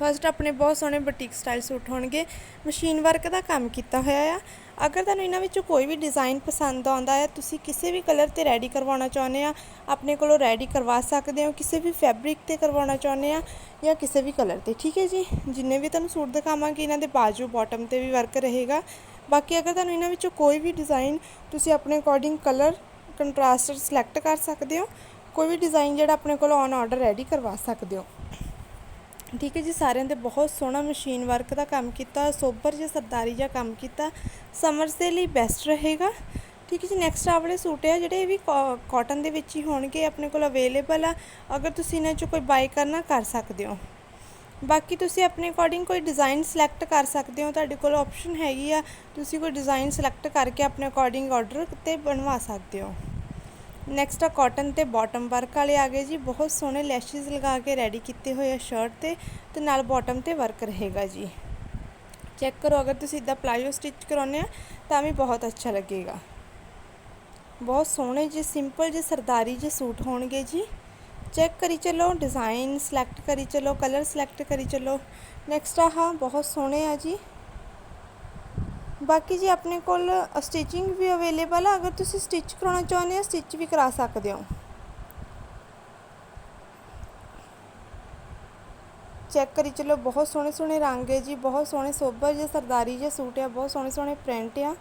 First ਆਪਣੇ ਬਹੁਤ ਸੋਹਣੇ ਬੁਟੀਕ ਸਟਾਈਲ ਸੂਟ ਹੋਣਗੇ। ਮਸ਼ੀਨ ਵਰਕ ਦਾ ਕੰਮ ਕੀਤਾ ਹੋਇਆ ਆ। ਅਗਰ ਤੁਹਾਨੂੰ ਇਹਨਾਂ ਵਿੱਚੋਂ ਕੋਈ ਵੀ ਡਿਜ਼ਾਈਨ ਪਸੰਦ ਆਉਂਦਾ ਹੈ, ਤੁਸੀਂ ਕਿਸੇ ਵੀ ਕਲਰ ਤੇ ਰੈਡੀ ਕਰਵਾਉਣਾ ਚਾਹੁੰਦੇ ਆ, ਆਪਣੇ ਕੋਲੋਂ ਰੈਡੀ ਕਰਵਾ ਸਕਦੇ ਹੋ। ਕਿਸੇ ਵੀ ਫੈਬਰਿਕ ਤੇ ਕਰਵਾਉਣਾ ਚਾਹੁੰਦੇ ਆ ਜਾਂ ਕਿਸੇ ਵੀ ਕਲਰ ਤੇ, ਠੀਕ ਹੈ ਜੀ? ਜਿੰਨੇ ਵੀ ਤੁਹਾਨੂੰ ਸੂਟ ਦਿਖਾਵਾਂਗੇ, ਇਹਨਾਂ ਦੇ ਬਾਜੂ ਬਾਟਮ ਤੇ ਵੀ ਵਰਕ ਰਹੇਗਾ। ਬਾਕੀ ਅਗਰ ਤੁਹਾਨੂੰ ਇਹਨਾਂ ਵਿੱਚੋਂ ਕੋਈ ਵੀ ਡਿਜ਼ਾਈਨ ਤੁਸੀਂ ਆਪਣੇ ਅਕੋਰਡਿੰਗ ਕਲਰ ਕੰਟਰਾਸਟ ਸਿਲੈਕਟ ਕਰ ਸਕਦੇ ਹੋ, ਕੋਈ ਵੀ ਡਿਜ਼ਾਈਨ ਜਿਹੜਾ ਆਪਣੇ ਕੋਲ ਔਨ ਆਰਡਰ ਰੈਡੀ ਕਰਵਾ ਸਕਦੇ ਹੋ। ਠੀਕ ਹੈ ਜੀ, ਸਾਰਿਆਂ ਦੇ ਬਹੁਤ ਸੋਹਣਾ ਮਸ਼ੀਨ ਵਰਕ ਦਾ ਕੰਮ ਕੀਤਾ, ਸੋਬਰ ਜਿਹਾ, ਸਰਦਾਰੀ ਜਿਹਾ ਕੰਮ ਕੀਤਾ। ਸਮਰਸ ਦੇ ਲਈ ਬੈਸਟ ਰਹੇਗਾ। ਠੀਕ ਹੈ ਜੀ ਨੈਕਸਟ ਆ ਵਾਲੇ ਸੂਟ ਆ, ਜਿਹੜੇ ਇਹ ਵੀ ਕਾਟਨ ਦੇ ਵਿੱਚ ਹੀ ਹੋਣਗੇ, ਆਪਣੇ ਕੋਲ ਅਵੇਲੇਬਲ ਆ। ਅਗਰ ਤੁਸੀਂ ਇਹਨਾਂ ਚੋਂ ਕੋਈ ਬਾਈ ਕਰਨਾ, ਕਰ ਸਕਦੇ ਹੋ। ਬਾਕੀ ਤੁਸੀਂ ਆਪਣੇ ਅਕੋਰਡਿੰਗ ਕੋਈ ਡਿਜ਼ਾਈਨ ਸਿਲੈਕਟ ਕਰ ਸਕਦੇ ਹੋ, ਤੁਹਾਡੇ ਕੋਲ ਆਪਸ਼ਨ ਹੈਗੀ ਆ। ਤੁਸੀਂ ਕੋਈ ਡਿਜ਼ਾਈਨ ਸਿਲੈਕਟ ਕਰਕੇ ਆਪਣੇ ਅਕੋਰਡਿੰਗ ਆਰਡਰ ਤੇ ਬਣਵਾ ਸਕਦੇ ਹੋ। ਨੈਕਸਟ ਆ ਕਾਟਨ ਤੇ ਬਾਟਮ ਵਰਕ ਵਾਲੇ ਆ ਗਏ ਜੀ। ਬਹੁਤ ਸੋਹਣੇ ਲੈਸ਼ਸ ਲਗਾ ਕੇ ਰੈਡੀ ਕੀਤੇ ਹੋਏ ਆ ਸ਼ਰਟ ਤੇ ਤੇ ਨਾਲ ਬਾਟਮ ਤੇ ਵਰਕ ਰਹੇਗਾ ਜੀ। ਚੈੱਕ ਕਰੋ, ਅਗਰ ਤੁਸੀਂ ਇਦਾਂ ਪਲਾਜੋ ਸਟਿਚ ਕਰਾਉਨੇ ਆ, ਤਾਂ ਵੀ ਬਹੁਤ ਅੱਛਾ ਲੱਗੇਗਾ। ਬਹੁਤ ਸੋਹਣੇ ਜੀ ਸਿੰਪਲ ਜਿਹੇ ਸਰਦਾਰੀ ਜਿਹੇ ਸੂਟ ਹੋਣਗੇ ਜੀ। ਚੈੱਕ ਕਰੀ ਚਲੋ ਡਿਜ਼ਾਈਨ ਸਿਲੈਕਟ ਕਰੀ ਚਲੋ ਕਲਰ ਸਿਲੈਕਟ ਕਰੀ ਚਲੋ। ਨੈਕਸਟ ਆਹ ਬਹੁਤ ਸੋਹਣੇ ਆ ਜੀ। ਬਾਕੀ ਜੀ ਆਪਣੇ ਕੋਲ ਸਟਿਚਿੰਗ ਵੀ ਅਵੇਲੇਬਲ ਆ। ਅਗਰ ਤੁਸੀਂ ਸਟਿਚ ਕਰਾਉਣਾ ਚਾਹੁੰਦੇ ਹੋ ਸਟਿਚ ਵੀ ਕਰਾ ਸਕਦੇ ਹੋ। ਚੈੱਕ ਕਰੀ ਚਲੋ, ਬਹੁਤ ਸੋਹਣੇ ਸੋਹਣੇ ਰੰਗ ਹੈ ਜੀ। ਬਹੁਤ ਸੋਹਣੇ ਸੋਬਰ ਜੇ ਸਰਦਾਰੀ ਜੇ ਸੂਟ ਆ ਬਹੁਤ ਸੋਹਣੇ ਸੋਹਣੇ ਪ੍ਰਿੰਟ ਆ।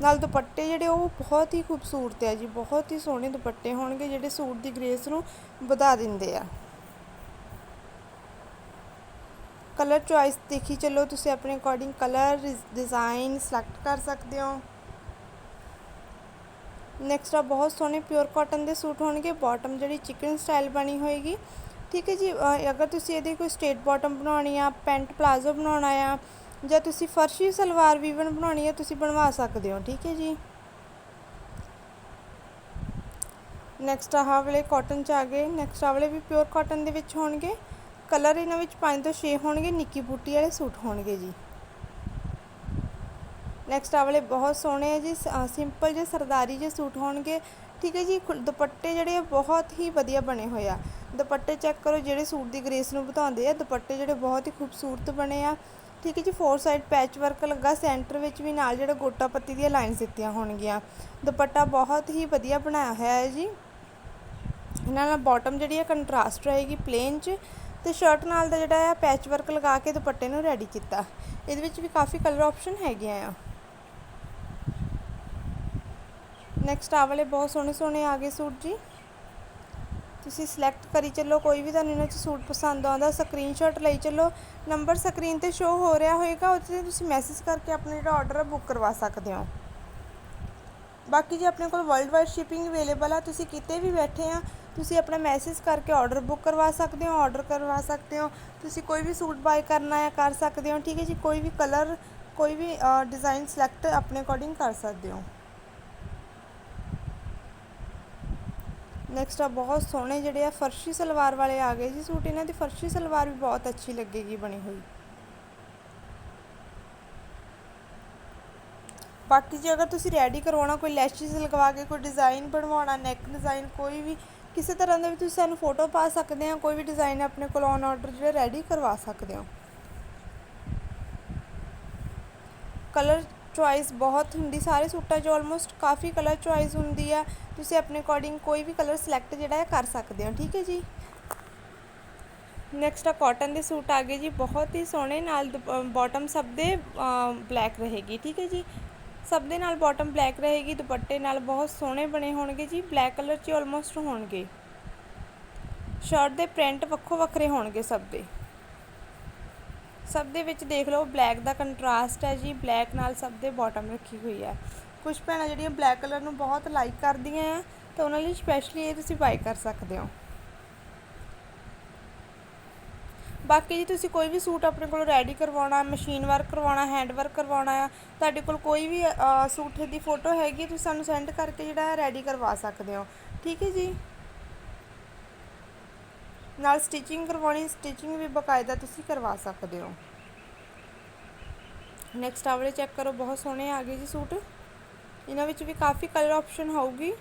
ਨਾਲ ਦੁਪੱਟੇ ਜਿਹੜੇ, ਉਹ ਬਹੁਤ ਹੀ ਖੂਬਸੂਰਤ ਆ ਜੀ। ਬਹੁਤ ਹੀ ਸੋਹਣੇ ਦੁਪੱਟੇ ਹੋਣਗੇ, ਜਿਹੜੇ ਸੂਟ ਦੀ ਗ੍ਰੇਸ ਨੂੰ ਵਧਾ ਦਿੰਦੇ ਆ। ਕਲਰ ਚੁਆਇਸ ਦੇਖੀ ਚੱਲੋ, ਤੁਸੀਂ ਆਪਣੇ ਅਕੋਰਡਿੰਗ ਕਲਰ ਡਿਜ਼ਾਈਨ ਸਿਲੈਕਟ ਕਰ ਸਕਦੇ ਹੋ। ਨੈਕਸਟ ਆ, ਬਹੁਤ ਸੋਹਣੇ ਪਿਓਰ ਕਾਟਨ ਦੇ ਸੂਟ ਹੋਣਗੇ। ਬਾਟਮ ਜਿਹੜੀ ਚਿਕਨ ਸਟਾਈਲ ਬਣੀ ਹੋਏਗੀ। ਠੀਕ ਹੈ ਜੀ ਅਗਰ ਤੁਸੀਂ ਇਹਦੀ ਕੋਈ ਸਟੇਟ ਬਾਟਮ ਬਣਾਉਣੀ ਆ ਪੈਂਟ ਪਲਾਜ਼ੋ ਬਣਾਉਣਾ ਆ, ਜਾਂ ਤੁਸੀਂ ਫਰਸ਼ੀ ਸਲਵਾਰ ਵੀਵਨ ਬਣਾਉਣੀ ਆ, ਤੁਸੀਂ ਬਣਵਾ ਸਕਦੇ ਹੋ। ਠੀਕ ਹੈ ਜੀ। ਨੈਕਸਟ ਆਹ ਵਾਲੇ ਕਾਟਨ ਚ ਆ ਗਏ। ਨੈਕਸਟ ਆਹ ਵਾਲੇ ਵੀ ਪਿਓਰ ਕਾਟਨ ਦੇ ਵਿੱਚ ਹੋਣਗੇ। ਕਲਰ ਇਹਨਾਂ ਵਿੱਚ 5 ਤੋਂ 6 ਹੋਣਗੇ, ਨਿੱਕੀ ਬੂਟੀ ਵਾਲੇ ਸੂਟ ਹੋਣਗੇ ਜੀ। ਨੈਕਸਟ ਆ ਵਾਲੇ ਬਹੁਤ ਸੋਹਣੇ ਆ ਜੀ ਸਿੰਪਲ ਜਿਹੇ ਸਰਦਾਰੀ ਜਿਹੇ ਸੂਟ ਹੋਣਗੇ। ਠੀਕ ਹੈ ਜੀ ਦੁਪੱਟੇ ਜਿਹੜੇ ਬਹੁਤ ਹੀ ਵਧੀਆ ਬਣੇ ਹੋਏ ਆ। ਦੁਪੱਟੇ ਚੈੱਕ ਕਰੋ, ਜਿਹੜੇ ਸੂਟ ਦੀ ਗ੍ਰੇਸ ਨੂੰ ਵਧਾਉਂਦੇ ਆ, ਦੁਪੱਟੇ ਜਿਹੜੇ ਬਹੁਤ ਹੀ ਖੂਬਸੂਰਤ ਬਣੇ ਆ। ਠੀਕ ਹੈ ਜੀ ਫੋਰ ਸਾਈਡ ਪੈਚ ਵਰਕ ਲੱਗਾ ਸੈਂਟਰ ਵਿੱਚ ਵੀ ਨਾਲ ਜਿਹੜਾ ਗੋਟਾ ਪੱਤੀ ਦੀਆਂ ਲਾਈਨਸ ਦਿੱਤੀਆਂ ਹੋਣਗੀਆਂ। ਦੁਪੱਟਾ ਬਹੁਤ ਹੀ ਵਧੀਆ ਬਣਾਇਆ ਹੋਇਆ ਹੈ ਜੀ। ਇਹਨਾਂ ਨਾਲ ਬਾਟਮ ਜਿਹੜੀ ਹੈ ਕੰਟਰਾਸਟ ਰਹੇਗੀ ਪਲੇਨ 'ਚ ਤੇ ਸ਼ਰਟ ਨਾਲ ਦਾ ਜਿਹੜਾ ਆ ਪੈਚ ਵਰਕ ਲਗਾ ਕੇ ਦੁਪੱਟੇ ਨੂੰ ਰੈਡੀ ਕੀਤਾ। ਇਹਦੇ ਵਿੱਚ ਵੀ ਕਾਫੀ ਕਲਰ ਆਪਸ਼ਨ ਹੈਗੇ ਆ। ਨੈਕਸਟ ਆ ਵਾਲੇ ਬਹੁਤ ਸੋਹਣੇ ਸੋਹਣੇ ਆ ਗਏ ਸੂਟ ਜੀ। ਤੁਸੀਂ ਸਿਲੈਕਟ ਕਰੀ ਚੱਲੋ, ਕੋਈ ਵੀ ਤੁਹਾਨੂੰ ਇਹਨਾਂ 'ਚ ਸੂਟ ਪਸੰਦ ਆਉਂਦਾ ਸਕਰੀਨਸ਼ਾਟ ਲਈ ਚੱਲੋ। ਨੰਬਰ ਸਕਰੀਨ ਤੇ ਸ਼ੋ ਹੋ ਰਿਹਾ ਹੋਏਗਾ ਉੱਥੇ ਤੁਸੀਂ ਮੈਸੇਜ ਕਰਕੇ ਆਪਣਾ ਜਿਹੜਾ ਆਰਡਰ ਹੈ ਬੁੱਕ ਕਰਵਾ ਸਕਦੇ ਹੋ। ਬਾਕੀ ਜੇ ਆਪਣੇ ਕੋਲ ਵਰਲਡ ਵਾਈਡ ਸ਼ਿਪਿੰਗ ਅਵੇਲੇਬਲ ਆ, ਤੁਸੀਂ ਕਿਤੇ ਵੀ ਬੈਠੇ ਆ, ਤੁਸੀਂ ਆਪਣਾ ਮੈਸੇਜ ਕਰਕੇ ਆਰਡਰ ਬੁੱਕ ਕਰਵਾ ਸਕਦੇ ਹੋ ਆਰਡਰ ਕਰਵਾ ਸਕਦੇ ਹੋ, ਤੁਸੀਂ ਕੋਈ ਵੀ ਸੂਟ ਬਾਈ ਕਰਨਾ ਹੈ ਕਰ ਸਕਦੇ ਹੋ, ਠੀਕ ਹੈ ਜੀ, ਕੋਈ ਵੀ ਕਲਰ ਕੋਈ ਵੀ ਡਿਜ਼ਾਈਨ ਸਿਲੈਕਟ ਆਪਣੇ ਅਕੋਰਡਿੰਗ ਕਰ ਸਕਦੇ ਹੋ। ਨੈਕਸਟ ਆ, ਬਹੁਤ ਸੋਹਣੇ ਜਿਹੜੇ ਆ ਫਰਸ਼ੀ ਸਲਵਾਰ ਵਾਲੇ ਆ ਗਏ ਜੀ ਸੂਟ, ਇਹਨਾਂ ਦੀ ਫਰਸ਼ੀ ਸਲਵਾਰ ਵੀ ਬਹੁਤ ਅੱਛੀ ਲੱਗੇਗੀ ਬਣੀ ਹੋਈ। ਬਾਕੀ ਜੇ ਅਗਰ ਤੁਸੀਂ ਰੈਡੀ ਕਰਵਾਉਣਾ, ਕੋਈ ਲੈਸ਼ਸ ਲਗਵਾ ਕੇ, ਕੋਈ ਡਿਜ਼ਾਈਨ ਬਣਵਾਉਣਾ ਨੈਕ ਡਿਜ਼ਾਈਨ ਕੋਈ ਵੀ, ਕਿਸੇ ਤਰ੍ਹਾਂ ਦਾ ਵੀ ਤੁਸੀਂ ਸਾਨੂੰ ਫੋਟੋ ਪਾ ਸਕਦੇ ਹੋ, ਕੋਈ ਵੀ ਡਿਜ਼ਾਈਨ ਆਪਣੇ ਕੋਲ ਔਨ ਆਰਡਰ ਜਿਹੜਾ ਰੈਡੀ ਕਰਵਾ ਸਕਦੇ ਹੋ। ਕਲਰ ਚੁਆਇਸ ਬਹੁਤ ਹੁੰਦੀ, ਸਾਰੇ ਸੂਟਾਂ 'ਚ ਆਲਮੋਸਟ ਕਾਫੀ ਕਲਰ ਚੁਆਇਸ ਹੁੰਦੀ ਆ। ਤੁਸੀਂ ਆਪਣੇ ਅਕੋਰਡਿੰਗ ਕੋਈ ਵੀ ਕਲਰ ਸਿਲੈਕਟ ਜਿਹੜਾ ਹੈ ਕਰ ਸਕਦੇ ਹੋ, ਠੀਕ ਹੈ ਜੀ? ਨੈਕਸਟ ਆ ਕਾਟਨ ਦੇ ਸੂਟ ਆ ਗਏ ਜੀ, ਬਹੁਤ ਹੀ ਸੋਹਣੇ ਨਾਲ ਬਾਟਮ ਸਭ ਦੇ ਬਲੈਕ ਰਹੇਗੀ, ਠੀਕ ਹੈ ਜੀ? ਸਭ ਦੇ ਨਾਲ ਬਾਟਮ ਬਲੈਕ ਰਹੇਗੀ, ਦੁਪੱਟੇ ਨਾਲ ਬਹੁਤ ਸੋਹਣੇ ਬਣੇ ਹੋਣਗੇ ਜੀ ਬਲੈਕ ਕਲਰ 'ਚ ਆਲਮੋਸਟ ਹੋਣਗੇ। ਸ਼ਰਟ ਦੇ ਪ੍ਰਿੰਟ ਵੱਖੋ ਵੱਖਰੇ ਹੋਣਗੇ ਸਭ ਦੇ। ਸਭ ਦੇ ਵਿੱਚ ਦੇਖ ਲਓ ਬਲੈਕ ਦਾ ਕੰਟਰਾਸਟ ਹੈ ਜੀ ਬਲੈਕ ਨਾਲ ਸਭ ਦੇ ਬਾਟਮ ਰੱਖੀ ਹੋਈ ਹੈ। ਕੁਝ ਭੈਣਾਂ ਜਿਹੜੀਆਂ ਬਲੈਕ ਕਲਰ ਨੂੰ ਬਹੁਤ ਲਾਈਕ ਕਰਦੀਆਂ ਆ, ਤਾਂ ਉਹਨਾਂ ਲਈ ਸਪੈਸ਼ਲੀ ਇਹ ਤੁਸੀਂ ਬਾਈ ਕਰ ਸਕਦੇ ਹੋ। ਬਾਕੀ ਜੀ ਤੁਸੀਂ ਕੋਈ ਵੀ ਸੂਟ ਆਪਣੇ ਕੋਲ ਰੈਡੀ ਕਰਵਾਉਣਾ ਮਸ਼ੀਨ ਵਰਕ ਕਰਵਾਉਣਾ ਹੈਂਡ ਵਰਕ ਕਰਵਾਉਣਾ ਆ ਤੁਹਾਡੇ ਕੋਲ ਕੋਈ ਵੀ ਸੂਟ ਦੀ ਫੋਟੋ ਹੈਗੀ ਹੈ, ਤੁਸੀਂ ਸਾਨੂੰ ਸੈਂਡ ਕਰਕੇ ਜਿਹੜਾ ਰੈਡੀ ਕਰਵਾ ਸਕਦੇ ਹੋ। ਠੀਕ ਹੈ ਜੀ? ਨਾਲ ਸਟਿਚਿੰਗ ਕਰਵਾਉਣੀ ਸਟਿਚਿੰਗ ਵੀ ਬਕਾਇਦਾ ਤੁਸੀਂ ਕਰਵਾ ਸਕਦੇ ਹੋ। ਨੈਕਸਟ ਆਵਲੇ ਚੈੱਕ ਕਰੋ ਬਹੁਤ ਸੋਹਣੇ ਆ ਗਏ ਜੀ ਸੂਟ। ਇਹਨਾਂ ਵਿੱਚ ਵੀ ਕਾਫੀ ਕਲਰ ਆਪਸ਼ਨ ਹੋਊਗੀ।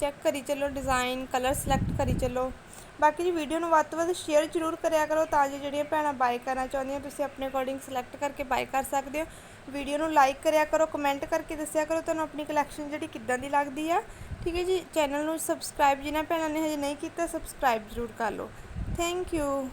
ਚੈੱਕ ਕਰੀ ਚੱਲੋ ਡਿਜ਼ਾਈਨ ਕਲਰ ਸਿਲੈਕਟ ਕਰੀ ਚੱਲੋ। ਬਾਕੀ ਜੀ ਵੀਡੀਓ ਨੂੰ ਵੱਧ ਤੋਂ ਵੱਧ ਸ਼ੇਅਰ ਜ਼ਰੂਰ ਕਰਿਆ ਕਰੋ ਤਾਂ ਜੋ ਜਿਹੜੀਆਂ ਭੈਣਾਂ ਬਾਈ ਕਰਨਾ ਚਾਹੁੰਦੀਆਂ, ਤੁਸੀਂ ਆਪਣੇ ਅਕੋਰਡਿੰਗ ਸਿਲੈਕਟ ਕਰਕੇ ਬਾਈ ਕਰ ਸਕਦੇ ਹੋ। ਵੀਡੀਓ ਨੂੰ ਲਾਈਕ ਕਰਿਆ ਕਰੋ ਕਮੈਂਟ ਕਰਕੇ ਦੱਸਿਆ ਕਰੋ, ਤੁਹਾਨੂੰ ਆਪਣੀ ਕਲੈਕਸ਼ਨ ਜਿਹੜੀ ਕਿੱਦਾਂ ਦੀ ਲੱਗਦੀ ਆ। ਠੀਕ ਹੈ ਜੀ ਚੈਨਲ ਨੂੰ ਸਬਸਕ੍ਰਾਈਬ ਜਿਨ੍ਹਾਂ ਭੈਣਾਂ ਨੇ ਹਜੇ ਨਹੀਂ ਕੀਤਾ ਸਬਸਕ੍ਰਾਈਬ ਜ਼ਰੂਰ ਕਰ ਲਓ। Thank you